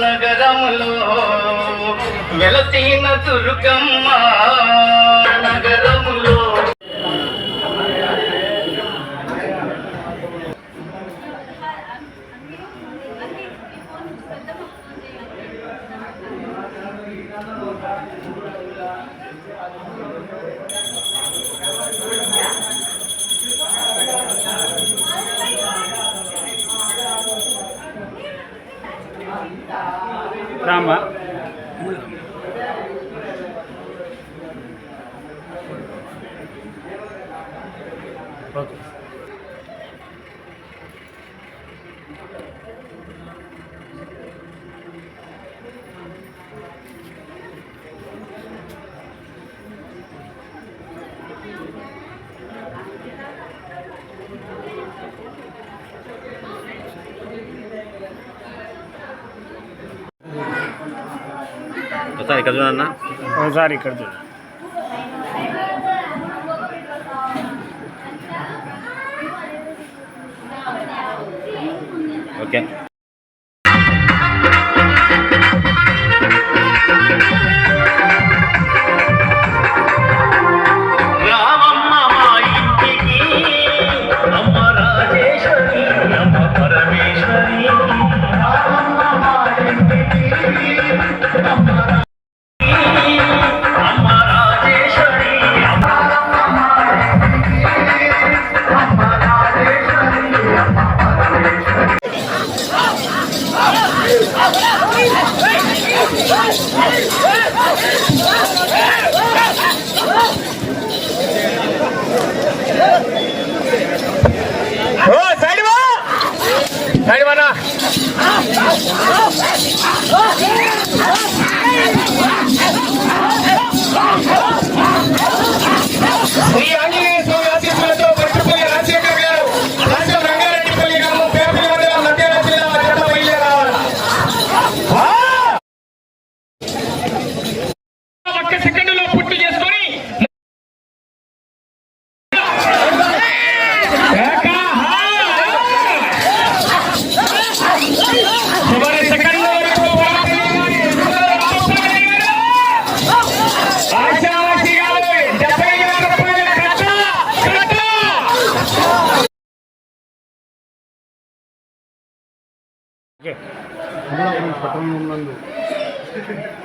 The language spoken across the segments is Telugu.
నగరములో వెలసిన దుర్గమ్మ. rama。ఒకసారి ఇక్కడ చూడన్నా. ఒకసారి ఇక్కడ చూడు. ఓకే. శ్రీ ఆంజనేయ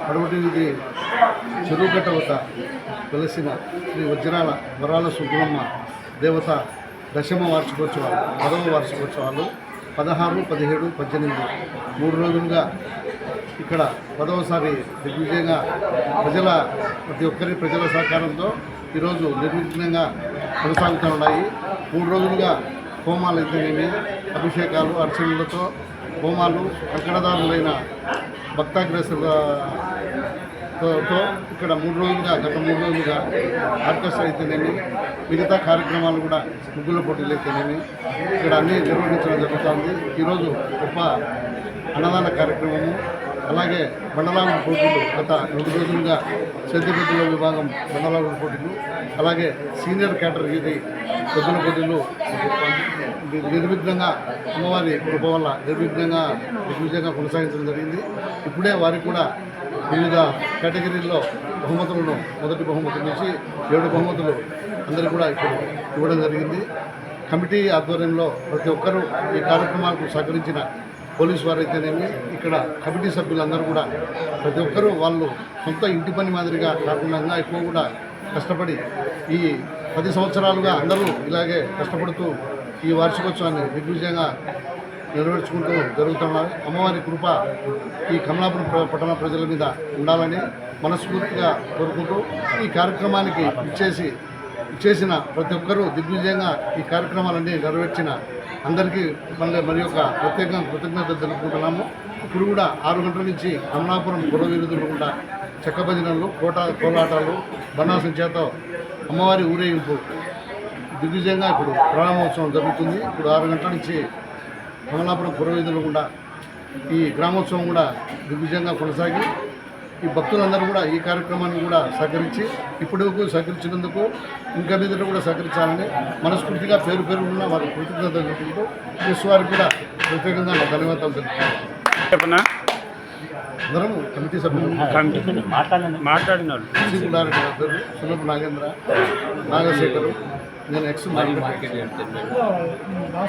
అడవటిది చెరువుగట్ట వద్ద వెలసిన శ్రీ వజ్రాల వరాల సుబ్రహ్మ దేవత దశమ వార్షికోత్సవాలు పదవ వార్షికోత్సవాలు పదహారు పదిహేడు పద్దెనిమిది. మూడు రోజులుగా ఇక్కడ పదవసారి దిగ్విజయంగా ప్రజల ప్రతి ఒక్కరి ప్రజల సహకారంతో ఈరోజు నిర్విఘ్నంగా కొనసాగుతున్నాయి మూడు రోజులుగా హోమాలు అయితేనేమి అభిషేకాలు అర్చనలతో హోమాలు కంకణదారులైన భక్తాగ్రస్తులతో ఇక్కడ మూడు రోజులుగా గత మూడు రోజులుగా ఆర్కెస్ట్రా అయితేనేమి మిగతా కార్యక్రమాలు కూడా ముగ్గుల పోటీలు అయితేనేమి ఇక్కడ అన్నీ నిర్వహించడం జరుగుతుంది. ఈరోజు గొప్ప అన్నదాన కార్యక్రమము అలాగే బండలాగుడు పోటీలు గత రెండు రోజులుగా చెద్దిపెద్దుల విభాగం బండలాగుడు పోటీలు అలాగే సీనియర్ కేటగిరీ పెద్దల పోటీలు నిర్విఘ్నంగా అమ్మవారి కృప వల్ల నిర్విఘ్నంగా దిగ్విజయంగా కొనసాగించడం జరిగింది. ఇప్పుడే వారికి కూడా వివిధ కేటగిరీల్లో బహుమతులను మొదటి బహుమతి నుంచి ఏడు బహుమతులు అందరూ కూడా ఇప్పుడు ఇవ్వడం జరిగింది. కమిటీ ఆధ్వర్యంలో ప్రతి ఒక్కరూ ఈ కార్యక్రమాలకు సహకరించిన పోలీసు వారైతేనేమి ఇక్కడ కమిటీ సభ్యులందరూ కూడా ప్రతి ఒక్కరూ వాళ్ళు సొంత ఇంటి పని మాదిరిగా కాకుండా ఎక్కువ కూడా కష్టపడి ఈ పది సంవత్సరాలుగా అందరూ ఇలాగే కష్టపడుతూ ఈ వార్షికోత్సవాన్ని దిగ్విజయంగా నెరవేర్చుకుంటూ జరుగుతున్నారు అమ్మవారి కృప ఈ కమలాపురం పట్టణ ప్రజల మీద ఉండాలని మనస్ఫూర్తిగా కోరుకుంటూ ఈ కార్యక్రమానికి ఇచ్చేసి ఇచ్చేసిన ప్రతి ఒక్కరూ దిగ్విజయంగా ఈ కార్యక్రమాలన్నీ నెరవేర్చిన అందరికీ మళ్ళీ మరి యొక్క ప్రత్యేకంగా కృతజ్ఞత తెలుపుకుంటున్నాము. ఇప్పుడు కూడా ఆరు గంటల నుంచి అమలాపురం గురవీరుదులు కూడా చెక్క భజనలు కోట కోలాటాలు బనాసం చేత అమ్మవారి ఊరేగింపు దిగ్విజయంగా ఇప్పుడు ప్రారంభోత్సవం జరుగుతుంది. ఇప్పుడు ఆరు గంటల నుంచి కమలాపురం పురవేదులు కూడా ఈ గ్రామోత్సవం కూడా దిగ్విజయంగా కొనసాగి ఈ భక్తులందరూ కూడా ఈ కార్యక్రమాన్ని కూడా సహకరించి ఇప్పటి వరకు సహకరించినందుకు ఇంకా మీద కూడా సహకరించాలని మనస్ఫూర్తిగా పేరు పేరు ఉన్న వారి కృతజ్ఞత తెలుపుకుంటూ వారికి కూడా ప్రత్యేకంగా ధన్యవాదాలు తెలుపుతున్నాను చెప్పనా? అందరం కమిటీ సభ్యులు. మాట్లాడిన శ్రీ గారు సులభ నాగేంద్ర నాగశేఖరు నేను ఎక్స్ మార్కెట్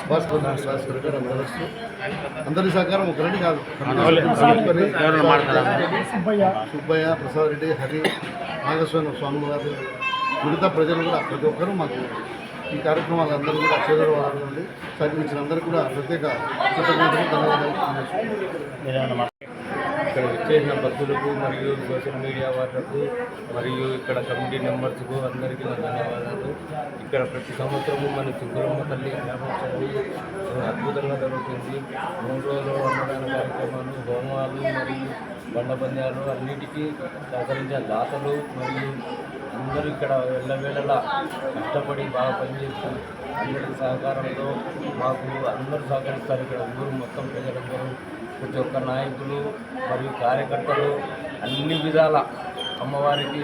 భాస్కర్ భాస్కర్ గారు బ్రదర్స్ అందరి సహకారం కాదు. మరి ఎవరైనా మాట్లాడారా సుబ్బయ్య. ప్రసాద్ రెడ్డి హరి నాగస్వామి స్వామి గారు మిగతా ప్రజలు కూడా ప్రతి ఒక్కరూ మాకు ఈ కార్యక్రమాలు అందరూ కూడా చేదోడు వాడాలండి సహకరించిన అందరూ కూడా ప్రత్యేక కృతజ్ఞతలు ధన్యవాదాలు. ఇక్కడ వచ్చేసిన భక్తులకు మరియు సోషల్ మీడియా వాళ్ళకు మరియు ఇక్కడ కమిటీ మెంబర్స్కు అందరికీ నా ధన్యవాదాలు. ఇక్కడ ప్రతి సంవత్సరము మన చుక్కలమ్మ తల్లి జ్ఞాపకాలు అద్భుతంగా జరుగుతుంది. మూడు రోజులు అన్నదాన కార్యక్రమాలు హోమాలు మరియు బండపంద్యాలు అన్నిటికీ సహకరించే దాతలు మరియు అందరూ ఇక్కడ వెళ్ళవేళలా కష్టపడి బాగా పనిచేస్తూ అందరి సహకారంతో మాకు అందరూ సహకరిస్తారు. ఇక్కడ ఊరు మొత్తం ప్రజలందరూ ప్రతి ఒక్క నాయకులు మరియు కార్యకర్తలు అన్ని విధాల అమ్మవారికి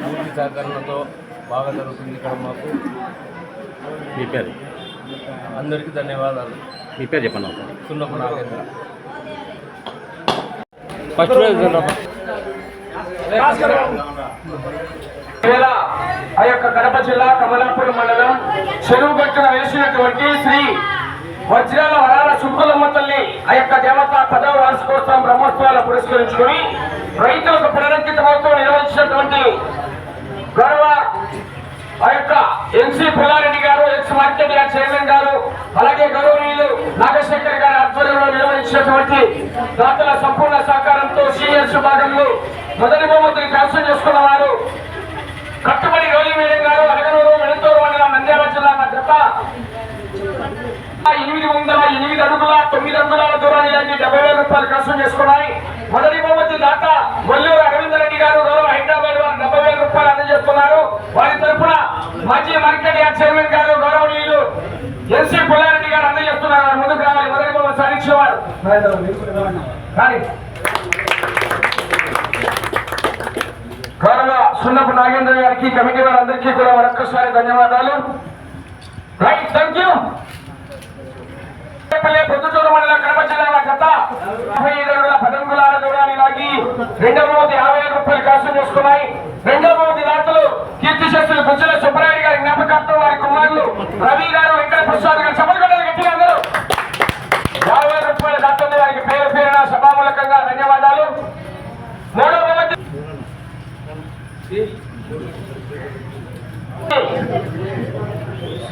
పూర్తి సహకరణతో బాగా జరుగుతుంది ఇక్కడ మాకు. మీ పేరు? అందరికీ ధన్యవాదాలు. మీ పేరు చెప్పండి. సున్నపు నాగేంద్ర. వేళ ఆ యొక్క కడప జిల్లా కమలాపురం మండలం చెరువు గట్టున వేసినటువంటి శ్రీ వజ్రాల వరాల సుబ్బలమ్మ తల్లి ఆ యొక్క దేవత పదవ వార్షికోత్సవం బ్రహ్మోత్సవాలు పురస్కరించుకుని రైతులకు పునరంకితమవుతూ నిర్వహించినటువంటి గౌరవ ఆ యొక్క ఎన్సీ పుల్లారెడ్డి గారు ఎక్స్ మార్కెట్ గారు చైర్మన్ గారు అలాగే గౌరవనీయులు నాగశేఖర్ గారి ఆధ్వర్యంలో నిర్వహించినటువంటి దాతల సంపూర్ణ సహకారంతో సీనియర్స్ భాగంలో మొదటి బహుమతిని కైవసం చేసుకున్న వారు కట్టుబడి రోజు గారు అరగనూరు వెళుతూరు మండలం నంద్యాల జిల్లా మా ఎనిమిది వందల ఎనిమిది అడుగుల తొమ్మిది వందల దూరాన్ని లాగి డెబ్బై వేల రూపాయలు కష్టం చేసుకున్నాయి. మొదటి బహుమతి దాత వల్లూరు అరవింద రెడ్డి గారు గౌరవ హైదరాబాద్ వారు డెబ్బై వేల రూపాయలు అందజేస్తున్నారు. వారి తరఫున మాజీ మార్కెట్ యార్డ్ చైర్మన్ గారు గౌరవనీయులు ఎన్సీ పుల్లారెడ్డి గారు అందజేస్తున్నారు. ముందుకు రావాలి. మొదటి బహుమతి సాధించేవారు కానీ గౌరవ సున్నపు నాగేంద్ర గారికి కమిటీ వారందరికీ కూడా మరొకసారి ధన్యవాదాలు. రైట్ థ్యాంక్ యూ పొద్దుటూరు మండలం కడప జిల్లా గత యాభై ఐదు అడుగుల పదంగులాల దూరాన్ని లాగి రెండవ బహుమతి యాభై ఐదు రూపాయలు ఖర్చు చేసుకున్నాయి. రెండవ బహుమతి దాతలు కీర్తిశస్సులు గుజ్జల సుబ్బరాయుడు గారి జ్ఞాపకార్థం వారి కుమారులు రవి గారు వెంకట ప్రసాద్ గారు సమర్గడలు గట్టిగా అందరూ యాభై రూపాయల దాతలు వారికి పేరు పేరున సభామూలకంగా ధన్యవాదాలు. మూడవ బహుమతి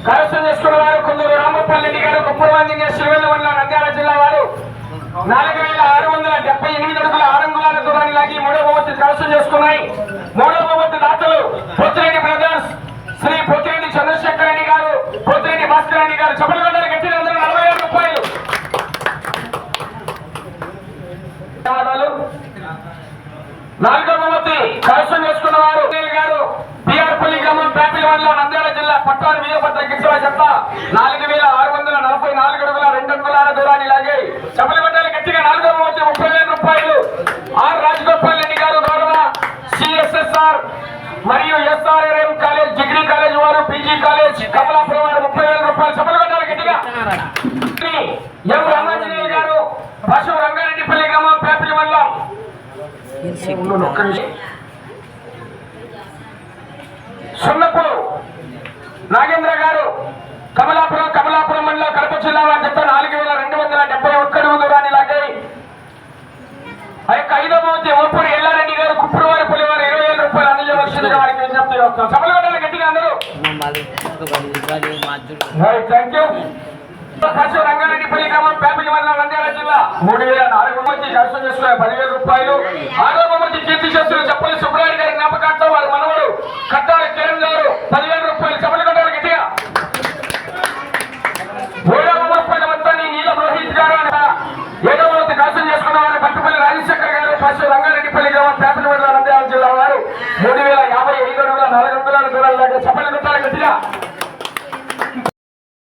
కరసం చేసుకున్న వారు కొందరు రామప్పల్ రెడ్డి గారు కుప్పరవాంజనేయ శ్రీవెల్ల మండలం నంద్యాల జిల్లా వారు. నాలుగు వేల ఆరు వందల డెబ్బై ఎనిమిది అడుగుల ఆరంగుల దూరాన్ని లాగి మూడో బహుమతి కరసం చేసుకున్నాయి. మూడో బహుమతి దాతలు పోతిరెడ్డి బ్రదర్స్ శ్రీ పోతిరెడ్డి చంద్రశేఖర్ రెడ్డి గారు పోతిరెడ్డి భాస్కర్ రెడ్డి గారు. చెప్పలగొండలు గట్టిన అందరూ నలభై వేల రూపాయలు. నాలుగవ నాలుగో బహుమతి కరసం చేసుకున్న వారు గారు గారు బిఆర్పల్లి గ్రామం జిల్లా పట్టారు వీరభద్ర గిరిజన చెత్త నాలుగు వేల ఆరు వందల నలభై నాలుగు అడుగుల రెండు అంగుళాల దూరాన్ని లాగి చెప్పలు పట్టాలి గట్టిగా నాలుగో బహుమతి ముప్పై వేల రూపాయలు. ఆర్ రాజగోపాల్ రెడ్డి గారు గౌరవ సిఎస్ఎస్ఆర్ మరియు ఎస్ఆర్ఎం కాలేజ్ డిగ్రీ కాలేజ్ వారు పీజీ కాలేజ్ కమలాపురం వారు ముప్పై వేల రూపాయలు. చెప్పలు పట్టాలి గట్టిగా. ఎం రామాంజనేయులు గారు పశు రంగారెడ్డిపల్లి గ్రామం పేపల్ మండలం. సున్నపు నాగేంద్ర గారు కమలాపురం కమలాపురం మండలం కడప జిల్లా వారి చెప్తే నాలుగు వేల రెండు వందల డెబ్బై ఒక్క దూరాన్ని లాగాయి ఆ యొక్క ఐదవ మోతి ఓపూరి ఎల్లారెడ్డి గారు కుప్పటివారి పులివారు ఇరవై వేల రూపాయలు అందజేయవలసిందిగా వారికి విజ్ఞప్తి చేస్తాం సభలో గట్టిగా అందరూ. థ్యాంక్ యూ ఖర్చు రంగారెడ్డి గ్రామం ఫ్యామిలీ మండలం నంద్యాల జిల్లా. మూడు వేల నాలుగు మంది ఖర్చు చేసుకునే పదివేల రూపాయలు. ఆరో మంది కీర్తి చేస్తున్న చెప్పలి సుబ్రాయుడు గారి జ్ఞాపకార్థం వారి మనవడు